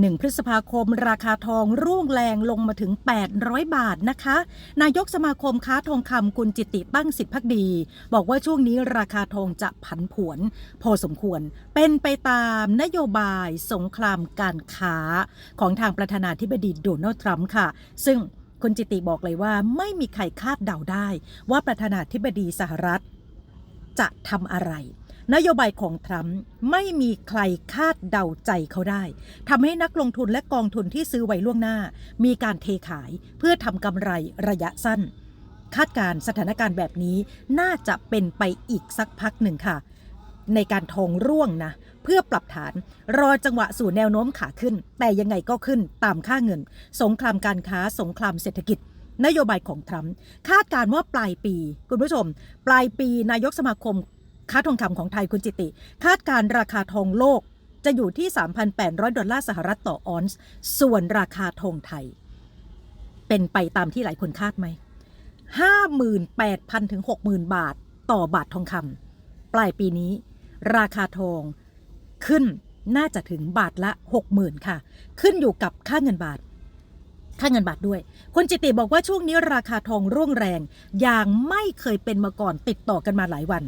1 พฤษภาคม ราคาทองร่วงแรงลงมาถึง 800 บาทนะคะ นายกสมาคมค้าทองคำคุณจิตติตั้งสิทธิพักดี บอกว่าช่วงนี้ราคาทองจะผันผวน พอสมควรเป็นไปตามนโยบายสงครามการค้า ของทางประธานาธิบดีโดนัลด์ทรัมป์ค่ะ ซึ่งคุณจิตติบอกเลยว่าไม่มีใครคาดเดาได้ ว่าประธานาธิบดีสหรัฐ จะทำอะไร นโยบายของทรัมป์ไม่มีใครคาดเดาใจเขาได้ทำให้นักลงทุนและกองทุนที่ซื้อไว้ล่วงหน้า มีการเทขายเพื่อทำกำไรระยะสั้น คาดการณ์สถานการณ์แบบนี้น่าจะเป็นไปอีกสักพักหนึ่งค่ะ ในการทองร่วงนะ เพื่อปรับฐานรอจังหวะสู่แนวโน้มขาขึ้น แต่ยังไงก็ขึ้นตามค่าเงิน สงครามการค้าสงครามเศรษฐกิจนโยบายของทรัมป์คาดการณ์ว่าปลายปี คุณผู้ชม ปลายปีนายกสมาคม ค้าทองคำของไทยคุณจิติ คาดการ์ราคาทองโลกจะอยู่ที่ 3,800 ดอลลาร์สหรัฐต่อออนซ์ ส่วนราคาทองไทย เป็นไปตามที่หลายคนคาดไหม 58,000 ถึง 60,000 บาทต่อบาททองคำปลายปีนี้ ราคาทองขึ้นน่าจะถึงบาทละ 60,000 ค่ะ ขึ้นอยู่กับค่าเงินบาท ค่าเงินบาทด้วย คุณจิติบอกว่าช่วงนี้ราคาทองร่วงแรง อย่างไม่เคยเป็นมาก่อนติดต่อกันมาหลายวัน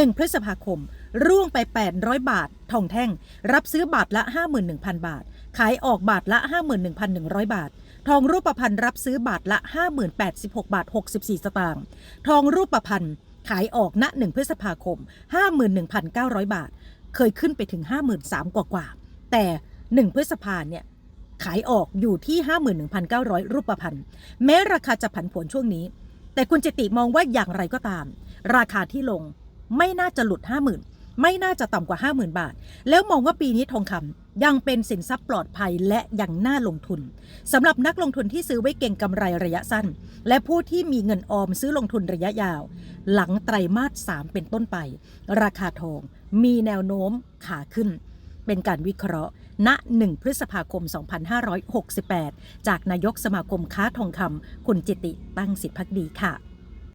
1 พฤษภาคม ร่วงไป 800 บาท ทองแท่ง รับซื้อบาทละ 51,000 บาท ขายออกบาทละ 51,100 บาท ทองรูปพรรณรับซื้อบาทละ 5,086 บาท 64 สตางค์ ทองรูปพรรณขายออกณ1พฤษภาคม 51,900 บาท เคยขึ้นไปถึง 53,000กว่ากว่า แต่ 1 พฤษภาเนี่ยขายออกอยู่ที่ 51,900 รูปพรรณแม้ราคาจะผันผวนช่วงนี้ แต่คุณจิติมองว่าอย่างไรก็ตาม ราคาที่ลง ไม่น่าจะหลุด 50,000 ไม่น่าจะต่ำกว่า 50,000 บาท แล้วมองว่าปีนี้ทองคำยังเป็นสินทรัพย์ปลอดภัยและยังน่าลงทุนสำหรับนักลงทุนที่ซื้อไว้เก่งกำไรระยะสั้น และผู้ที่มีเงินออมซื้อลงทุนระยะยาว หลังไตรมาส 3 เป็นต้นไป ราคาทองมีแนวโน้มขาขึ้น เป็นการวิเคราะห์ ณ 1 พฤษภาคม 2568 จากนายกสมาคมค้าทองคำคุณจิติตั้งสิทธิพักดีค่ะ